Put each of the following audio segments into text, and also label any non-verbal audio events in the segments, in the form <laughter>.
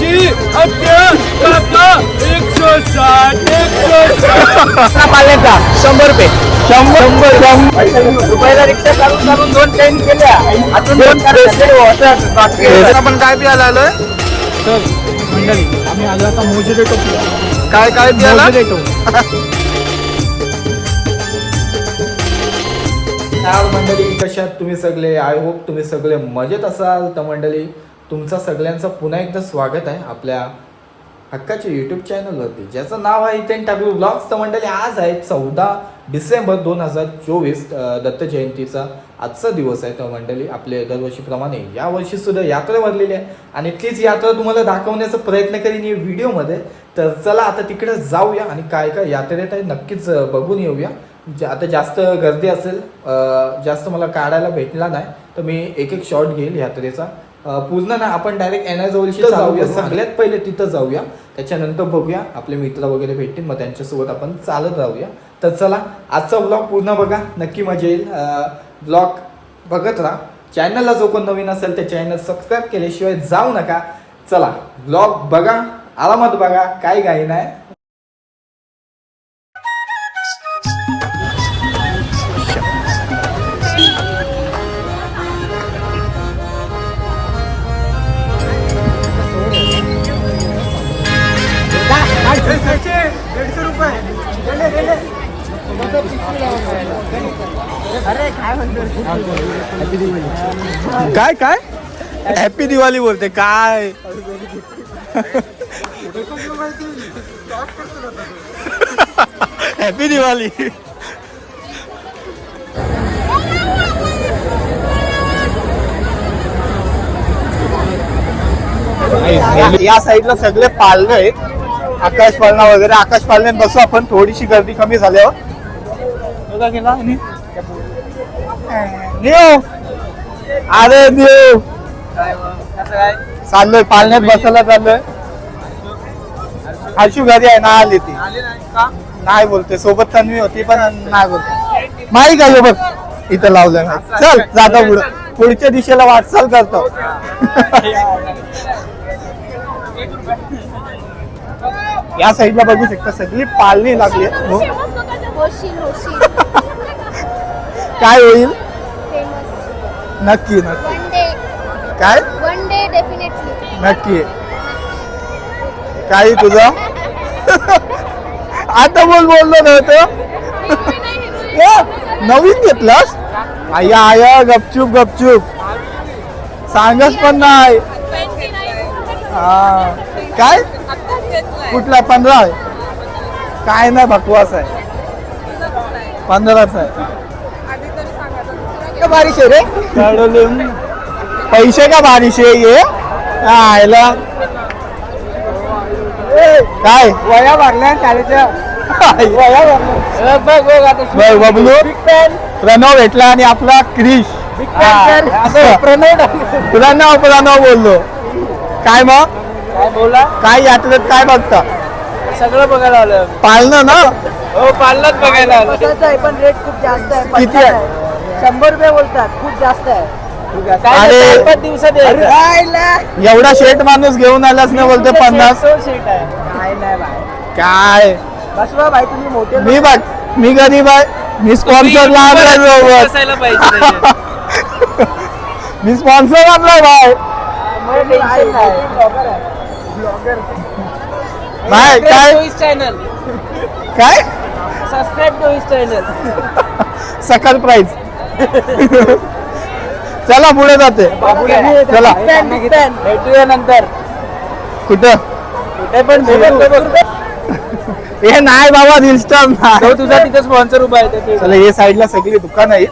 ऐंशी एकशे साठ एकशे साठ पाल्याचा शंभर रुपये. शंभर शंभर. रुपयाला रिक्षा चालून चालून दोन ट्रेन केल्या. अजून दोन. आपण काय आलोय? मंडळी आम्ही आलो आता मोजे देतो काय काय देतो. <laughs> तर मंडळी कशात तुम्ही सगळे? आय होप तुम्ही सगळे मजेत असाल तर मंडळी तुमचा सगळ्यांचं पुन्हा एकदा स्वागत आहे आपल्या हक्काच्या यूट्यूब चॅनलवरती ज्याचं नाव आहे इथे टाकलू ब्लॉग्स. तर मंडळी आज आहे चौदा डिसेंबर दोन हजार चोवीस दत्त जयंतीचा आजचा दिवस आहे. तर मंडळी आपले दरवर्षीप्रमाणे यावर्षीसुद्धा सुद्धा यात्रा भरलेली आहे. आणि तीच यात्रा तुम्हाला दाखवण्याचा प्रयत्न करीन या व्हिडिओमध्ये. तर चला आता तिकडे जाऊया आणि काय काय यात्रेत आहे नक्कीच बघून येऊया. जा आता जास्त गर्दी असेल जास्त मला काढायला भेटला नाही. तर मी एक एक शॉट घेईल यात्रेचा. पूर्ण ना आपण डायरेक्ट एनआयजवळशी जाऊया सगळ्यात पहिले तिथं जाऊया. त्याच्यानंतर बघूया आपले मित्र वगैरे भेटतील मग त्यांच्यासोबत आपण चालत राहूया तर चला आजचा ब्लॉग पूर्ण बघा. नक्की मजा येईल. ब्लॉग बघत राहा. चॅनलला जो कोण नवीन असेल ते चॅनल सबस्क्राईब केल्याशिवाय जाऊ नका. चला ब्लॉग बघा आरामात बघा. काय काही नाही. काय काय? हॅपी दिवाळी बोलते काय? हॅपी दिवाळी या साईडला सगळे पालन आहेत. आकाश पालना वगैरे. आकाश पालण्यात बसू आपण. थोडीशी गर्दी कमी झाल्यावर. बघा आणि देव अरे देव चाललोय पालण्यात बसायला चाललोय हर्षू घरी आहे ना आली ती नाही बोलते सोबत तन्वी होती पण नाही बोलते माही का बघ इथं लावलं ना चल जाता पुढं पुढच्या दिशेला वाटचाल करतो या साईडला बघू शकता सगळी पालणी लागली हो. काय होईल? नक्की नक्की. काय? वन डे डेफिनेटली नक्की. काही तुझं? आता बोल बोललो नव्हतं नवीन घेतलंस? आया आया गपचूप गपचूप. सांगच पण नाही. हा. काय? कुठला? पंधरा आहे. काय नाही बकवास आहे. पंधराच आहे. का बारिश आहे रे? पैसे का बारिश आहे ये आयला काय? वया भरल्या शाळेच्या. वया भरल्या. बबलू प्रणव भेटला आणि आपला क्रिश. प्रणव प्रणव प्रणव बोललो. काय मग? काय बोला काय यात्रेत काय बघता? सगळं बघायला आलं पाळणं ना? हो पालनात बघायला आलं पण रेट खूप जास्त आहे किती आहे? शंभर रुपये बोलतात खूप जास्त आहे. पाच दिवसात यायचं. एवढा शेट माणूस घेऊन आलाच नाही बोलते पन्नास. सीट आहे. नाही भाई काय? बसवा भाई तुम्ही मोठे मी बघ मी गरीब आहे मी स्पॉन्सर आणलाय सोबत बसायला पाहिजे त्याच्यात. <laughs> मी स्पॉन्सर आणलाय भाई टेन्शन नाही. भाई काय? तो इस चॅनल काय? सबस्क्राईब टू इस चॅनल सकल प्राइस <laughs> चला पुढे जाते. चला. भेटूया नंतर. कुठं? कुठे पण <laughs> हे नाही बाबा नाही. तुझा तिथे स्पॉन्सर उभा आहे. चला हे साईडला सगळी दुकान आहेत.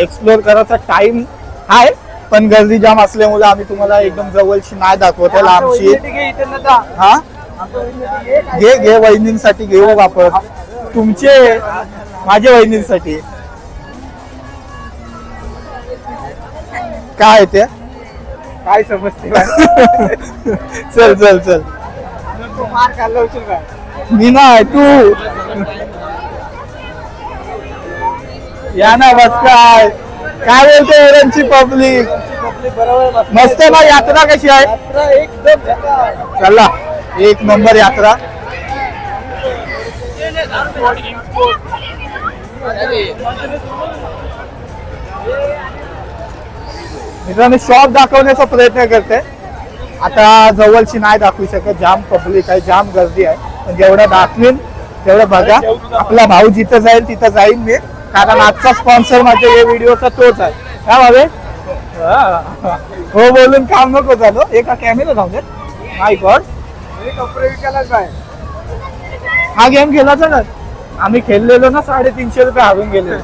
एक्सप्लोर करायचा टाइम आहे पण गर्दी जाम असल्यामुळे आम्ही तुम्हाला एकदम जवळची नाही दाखवत. आहे आहे, नका. हा? घे. घे वहिनींसाठी घेऊ आपण तुमचे माझ्या वहिनींसाठी. काय ते? काय समजते <laughs> चल चल चल. मार खाल्ला उचल मी नाही तू. या ना बस काय काय बोलते एरनची पब्लिक? मस्त बा यात्रा कशी आहे? चला एक नंबर यात्रा. मित्रांनो शॉप दाखवण्याचा प्रयत्न करते. आता जवळची नाही दाखवू शकत. जाम पब्लिक आहे जाम गर्दी आहे. पण जेवढं दाखवीन तेवढं बघा. आपला भाऊ जिथं जाईल तिथं जाईन मी. कारण आजचा स्पॉन्सर माझ्या या व्हिडिओचा तोच आहे. काय भावे? हो बोलून काम नको झालं. एका कॅमेरा जाऊ दे. माय गॉड हा गेम खेळायचा ना आम्ही खेळलेलो ना साडेतीनशे रुपये हारून गेले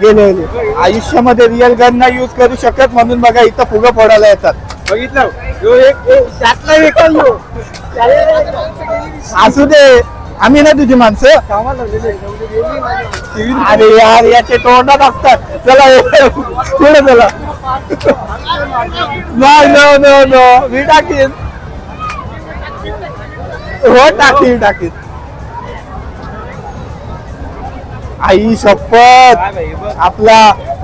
गेले. आयुष्यामध्ये रिअल गन नाही युज करू शकत म्हणून बघा इथं फुगं फोडायला येतात. बघितलं? एक त्यातला. असू दे. आम्ही ना तुझी माणसं. अरे यार याचे तोंडात असतात चला. पुढे चला. नाही नो नो नो मी टाकीन. हो टाकीन टाकीन. आई शपथ. आपला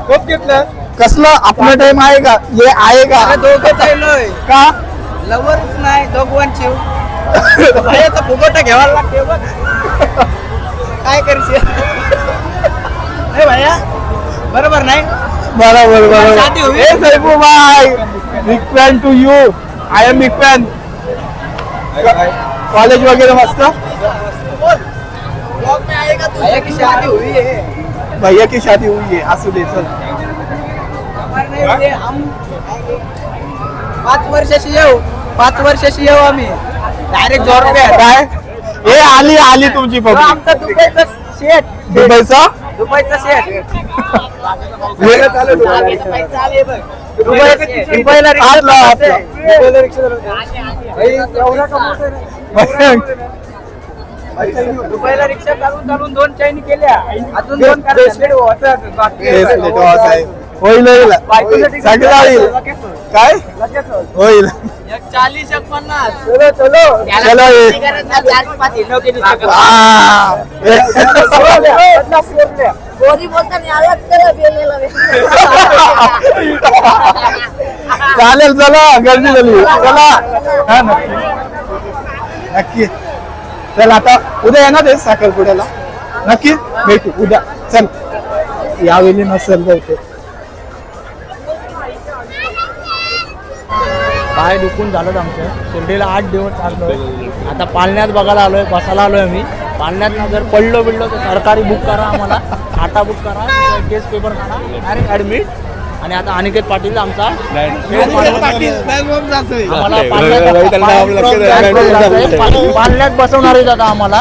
खूप घेतलं. कसलं आपला टाइम आहे का? हे आहे का? दोघं चाललोय. का? लवरच नाही दोघांची. भैयाचा फुगोटा घ्यावा लागते बघ. काय करशील? नाही भैया बरोबर नाही? बरोबर शादी बरोबर. सैफू भाई big fan to you I am big fan college वगैरे मस्त? भैया की शादी हुई है। भैया की शादी हुई है असू दे है, हम पाच वर्षाची येऊ पाच वर्षाची येऊ आम्ही डायरेक्ट जोर पे काय? ए आली आली तुमची आमचा दुबईचा शेट दुबईचा? दुबईचा शेट वे- दुबई दुबईला रिक्षा दुबईला रिक्षा चालून चालून दोन चैनी केल्या. अजून दोन Bracelet वाच आहे. होईल होईल. सगळं होईल. काय? होईल. चाळीस एक पन्नास. चलो ये. आ. गोरी बोलताना आवाज करा बेलेला चालेल चला गर्दी झाली. चला. नक्की. चल आता उद्या येणार आहे साखरपुड्याला. नक्की भेटू उद्या. चल. यावेळी नसेल बहुतेक. पाय दुखून झालं आमचं. शिर्डीला आठ दिवस चाललोय आता पालण्यात बघायला आलोय बसायला आलोय आम्ही. पालण्यात जर पडलो बिडलो तर सरकारी बुक करा आम्हाला. आटा बुक करा. केस पेपर करा डायरेक्ट ऍडमिट आणि आता अनिकेत पाटील आमचा पालण्यात बसवणार आहेत आता आम्हाला.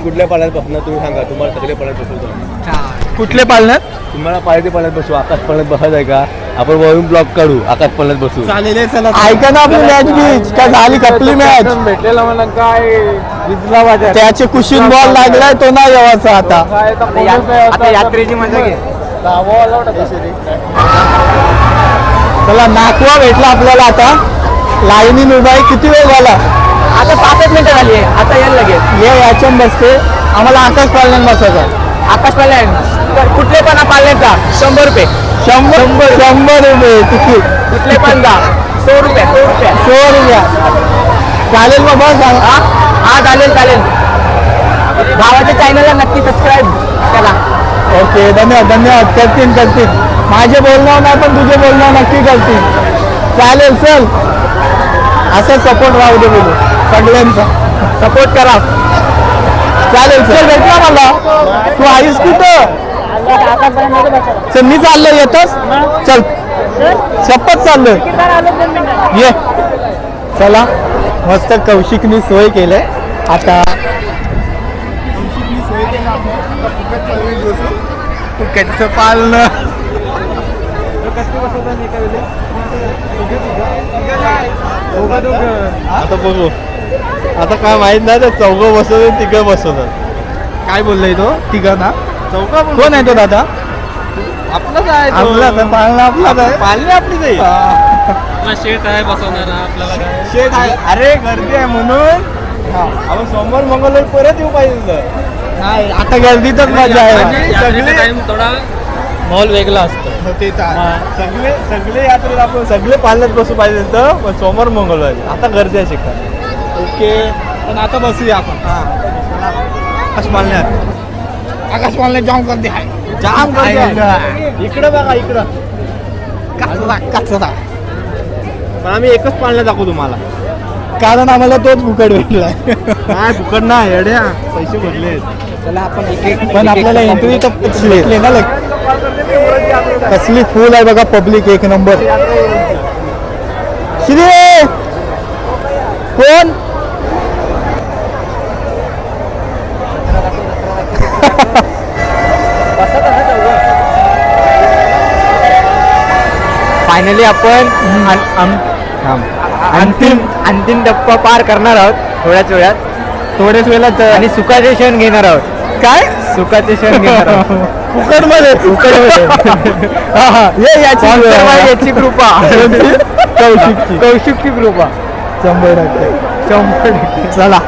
कुठल्या पाण्यात तुम्ही सांगा. तुम्हाला सगळे पाण्यात बसवतो कुठले पालण्यात तुम्हाला पाहिजे पाण्यात बसू आकाश पाण्यात बसायचं आहे का? आपण वरून ब्लॉक काढू. आकाश पाण्यात बसू. ऐका ना आपली मॅच बीच. काय झाली कपली मॅच भेटलेला मला काय त्याचे कुशीन बॉल लागलाय तो नाही आता? आता यात्रेची मजा घे. चला नाकवा भेटला आपल्याला आता. लाईनीन उभा आहे. किती वेळ झाला? आता पाचच मिनिटं झाली आहे. आता यायला लागेल. ये याच्यात बसते. आम्हाला आकाश पालण्यात बसायचं. आकाश पाल्यान कुठले पण पाल्याचा शंभर रुपये. शंभर शंभर रुपये. तिकीट. कुठले पण जा. सौ रुपये सौ रुपये. सो रुपया. चालेल बाबा सांग. हा? हा चालेल चालेल. भावाच्या चॅनलला नक्की सबस्क्राईब करा. ओके धन्यवाद धन्यवाद करतील करतील माझे बोलणं नाही पण तुझे बोलणं नक्की करतील चालेल चल. असं सपोर्ट राहू दे बोलू. सगळ्यांचा. सपोर्ट करा. चालेल चल भेटला मला. तू आईस कुठं? चल मी चाललो येतोस? चल. शपथ चाललोय. ये. चला. मस्त कौशिकनी सोय केलंय. आता फुकटचं पालणं आता बघू आता काय माहीत नाही तर चौघं बसवतात तिघं बसवतात काय बोललाय तो? तिघा ना? चौघा कोण आहे तो दादा? आपलाच आहे. आपलाच आहे पाळणा आपलाच आहे. पाळणे आपलीच आहे. शेट आहे बसवणारा आपल्याला शेट आहे. अरे गर्दी आहे म्हणून. हा. आपण सोमवार मंगळवार परत येऊ पाहिजे. नाही आता गर्दीतच मजा आहे. टाइम थोडा माहोल वेगळा असतो. ते तर आहे. सगळे सगळे यात्रेत आपण सगळे पालण्यात बसू पाहिजे तर पण सोमवार मंगळवारी. आता गर्दी आहे शिकतात ओके. पण आता बसूया आपण. आकाश पालण्यात आकाश मला जाम गर्दी आहे. जाम गर्दी आहे. इकडं बघा इकडं. कचरा कचरा पण आम्ही एकच पालण्या दाखवू तुम्हाला. कारण आम्हाला तोच फुकट भेटलाय. काय फुकट ना येड्या. पैसे भरले चला आपण एक एक पण आपल्याला एंट्री तर भेटली ना कसली फुल आहे बघा पब्लिक एक नंबर श्री कोण? फायनली आपण अं- अं- अंतिम अंतिम टप्पा पार करणार आहोत थोड्याच वेळात. थोड्याच वेळात आणि सुखाचे क्षण घेणार आहोत. काय? सुखाचे क्षण घेणार आहोत. <laughs> फुकटमध्ये <laughs> ये याची Sponsor by याची कृपा. कौशिकची. कौशिकची. कृपा. शंभर टक्के. शंभर टक्के. चला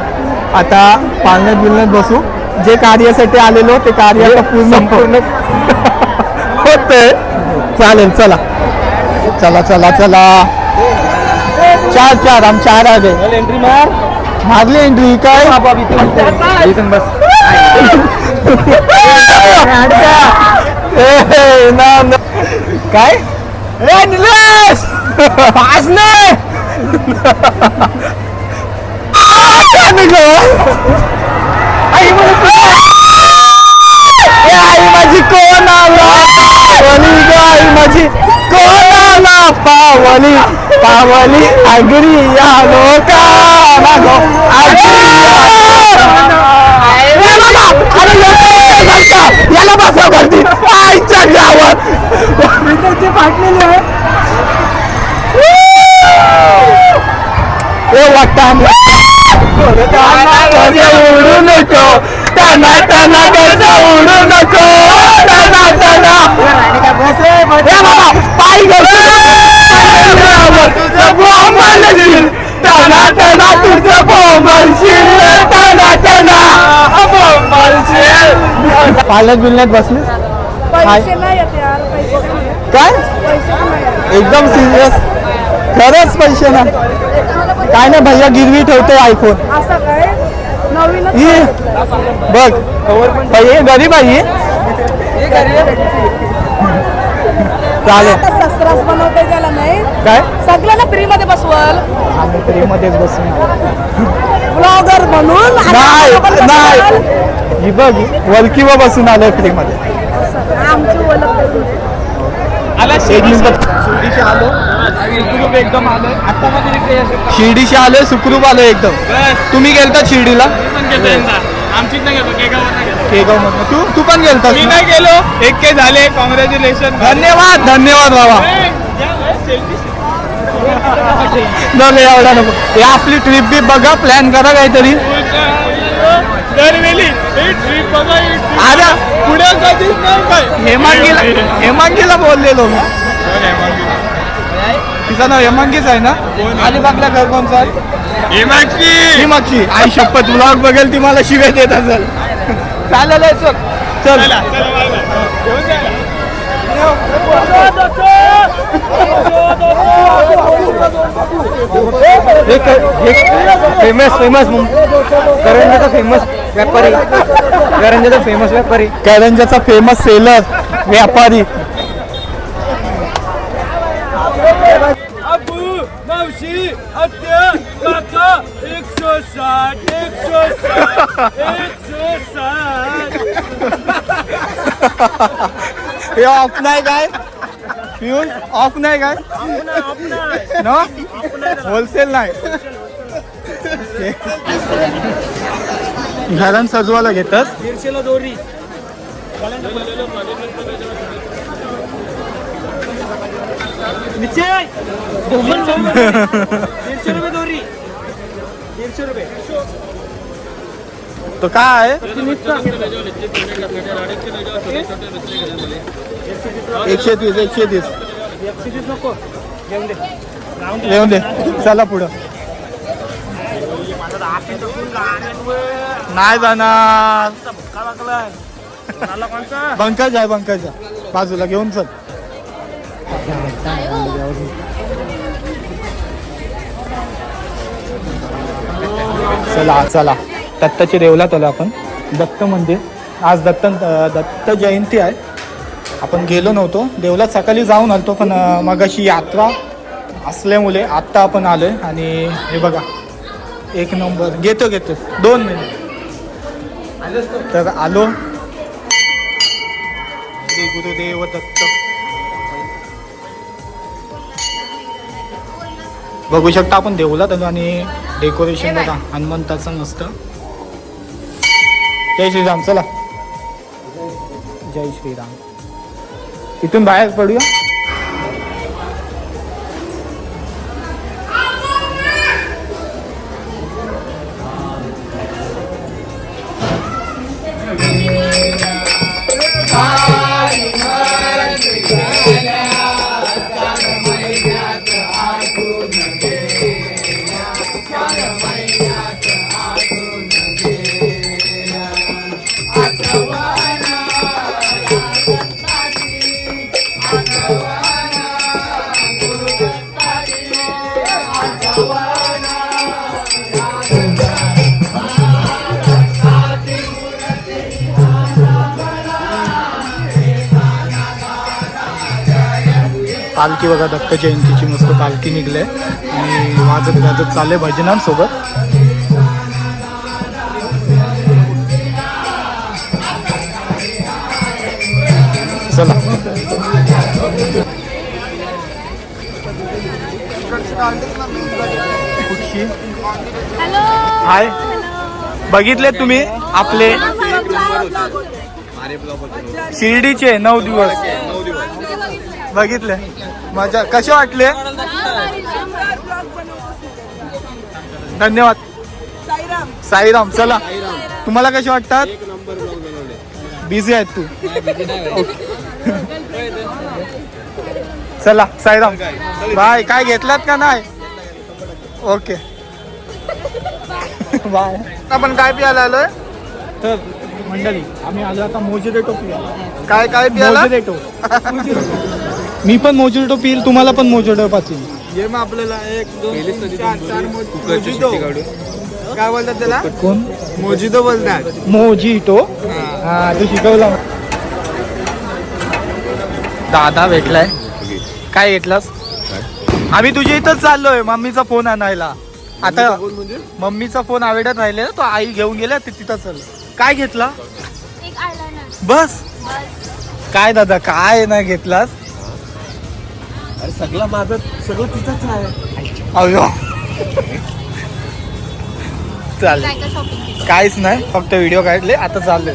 आता पालण्यात बिलण्यात बसू. जे कार्यासाठी आलेलो ते कार्य आता पूर्ण <laughs> होतंय. चालेल चला. चला चला चला. चार चार आम चार आले. एंट्री मार. मागली एंट्री काय? इथून बस. ए, ना, ना. काय? ए निलेश! पाच नाही. आई मला ए, आई माझी कोण आला? <laughs> आई माझी कोण आला पावली पावली आगरी या लोका आगरी याला बसवा वरती आईच्या गावात. आहे ए वाटतं उडू नको. टाना टाना उडू नको. टाना टाना ए बाबा पाय घालशील टाना टाना तुझं बोंबलशील टाना टाना बोंबलशील पालक बिलण्यात बसले. काय. एकदम सिरियस खरंच पैसे ना काय नाही भैया गिरवी ठेवते आयफोन. बघ. भैया गरीब आहे. चालेल. काय? सगळ्यांना फ्री मध्ये बसवल. आम्ही फ्रीमध्येच बसून. ब्लॉगर म्हणून नाही. ही बघ वलकीवा बसून आलोय फ्रीमध्ये. शिर्डीशी आलो. सुखरूप एकदम आलोय आता मध्ये शिर्डीशी आलोय सुखरूप आलोय एकदम. तुम्ही गेलता शिर्डीला? केगाव मधनं. तू तू पण गेलता मी नाही गेलो. एक के झाले. कॉंग्रॅच्युलेशन धन्यवाद धन्यवाद बाबा. नाही <laughs> एवढा नको. हे आपली ट्रिप बी बघा प्लॅन करा काहीतरी. दरवेळी ही ट्रिप बघा ही trip. अरे पुढे कधीच नाही काय हेमांगीला हेमांगीला बोललेलो मी तिचं नाव हेमांगीच आहे ना अलिबागला घर कोणचं आहे हेमाक्षी ही मागची आई शपथ ब्लॉग बघेल ती मला शिव्या देत असेल चालेल आहे, चल चल चला जा. फेमस फेमस करंजाचा फेमस व्यापारी. करंजाचा फेमस व्यापारी. करंजाचा फेमस सेलर व्यापारी. अबू नवशी हत्या काका एकशे साठ एकशे साठ एकशे साठ हे ऑफ नाही काय पिऊन ऑफ नाही काय? ना होलसेल नाही. घरान सजवायला घेतात. दीडशेला दोरी. <laughs> दीडशे रुपये दोरी. दीडशे रुपये. तो काय आहे? एकशे तीस एकशे तीस येऊन दे. चला पुढं. नाही जाणार. पंकज आहे पंकज आहे. बाजूला घेऊन चल. चला चला. दत्ताची देवलात आलो आपण. दत्त मंदिर. आज दत्त दत्त जयंती आहे. आपण गेलो नव्हतो. देवलात सकाळी जाऊन आलतो पण अं, मगाशी यात्रा असल्यामुळे आत्ता आपण आलोय. आणि हे बघा एक नंबर. घेतो घेतो. दोन मिनिट. तर आलो. श्री गुरुदेव दत्त. बघू शकता आपण देवलात आलो आणि डेकोरेशन बघा. हनुमंताचं मस्त. जय श्रीराम चला. जय श्रीराम. इथून बाहेर पडूया? पालखी बघा दत्त जयंतीची मस्त पालखी निघले. आणि वाजत गाजत चालले भजनांसोबत. चला. हाय. बघितले तुम्ही आपले. शिर्डीचे नऊ दिवस. बघितले. मजा कसे वाटले? धन्यवाद. साईराम चला. तुम्हाला कसे वाटतात? बिझी आहेत तू. चला साईराम. बाय. काय घेतलात का नाही? ओके. बाय. आपण काय पियाला आलोय? तर मंडळी आम्ही आलो आता मोजिरेटो पिया काय काय पियाला <laughs> मी पण मोजिरेटो पिईल तुम्हाला पण मोजिरेटो पाचील. ये मग आपल्याला एक दोन चार चार मोजितो काय बोलतात त्याला? कोण? मोजितो बोलतात मोजिटो? हा. तू शिकवला. दादा भेटलाय. काय घेतलास? आम्ही तुझ्या इथंच चाललोय मम्मीचा फोन आणायला. आता मम्मीचा फोन आवेड्यात राहिले ना तो आई घेऊन गेल्या ते तिथं चाललं. काय घेतला? एक आयलाइनर बस. काय दादा काय नाही घेतलास? सगळं माझं सगळं तिथंच आहे. अयो. चालेल. काय काय शॉपिंग काहीच नाही फक्त व्हिडिओ काढले आता चालले.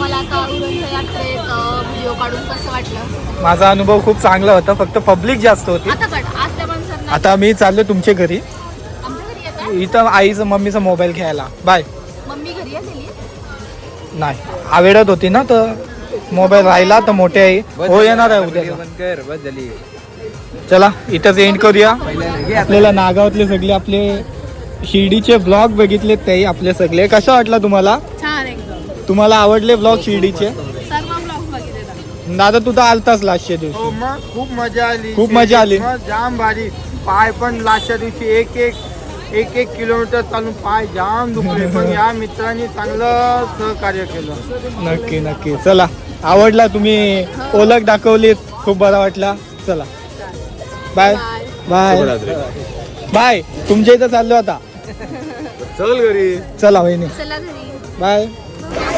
मला आता उरणच्या यात्रेत व्हिडिओ काढून कसं वाटलं? माझा अनुभव खूप चांगला होता फक्त पब्लिक जास्त होती. आता कट आज त्या माणसांना आता मी चाललो तुमच्या घरी. आमच्या घरी येतात इथं आईचा मम्मीचा मोबाईल घ्यायला. बाय मम्मी घरी आलेली नाही. आवेडत होती ना तर मोबाईल राहिला तर मोठे आई. हो येणार आहे उद्या कर बस झाली. चला इथंच एंड करूया. आपल्याला नागावातले सगळे आपले शिर्डीचे ब्लॉग बघितले ते आपले सगळे. कसा वाटला तुम्हाला? छान एकदम. तुम्हाला आवडले ब्लॉग शिर्डीचे? सर्व ब्लॉग बघितले दादा तू तर आलताच लास्टच्या दिवशी. हो मग खूप मजा आली. खूप मजा आली. मग जाम भारी. पाय पण लास्टच्या दिवशी एक एक एक एक किलोमीटर चालून पाय जाम दुखले. पण या मित्रांनी चांगलं सहकार्य केलं. नक्की नक्की. चला आवडला तुम्ही. ओळख दाखवलीत. खूप बरा वाटला. चला. बाय. बाय. बाय. तुमच्या इथं चाललो आता. चल घरी. चला वहिनी. चला घरी. बाय.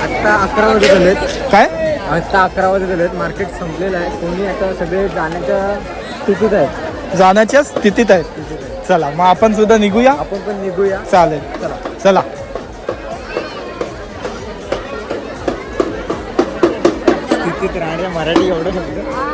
आता अकरा वाजत आलेत. काय? आता अकरा वाजत आलेत. मार्केट संपलेलं आहे. कोणी आता सगळे जाण्याच्या स्थितीत आहेत. जाण्याच्या स्थितीत आहे चला मग आपण सुद्धा निघूया. आपण पण निघूया. चालेल. चला. स्थितीत राहणे मराठी एवढं शब्द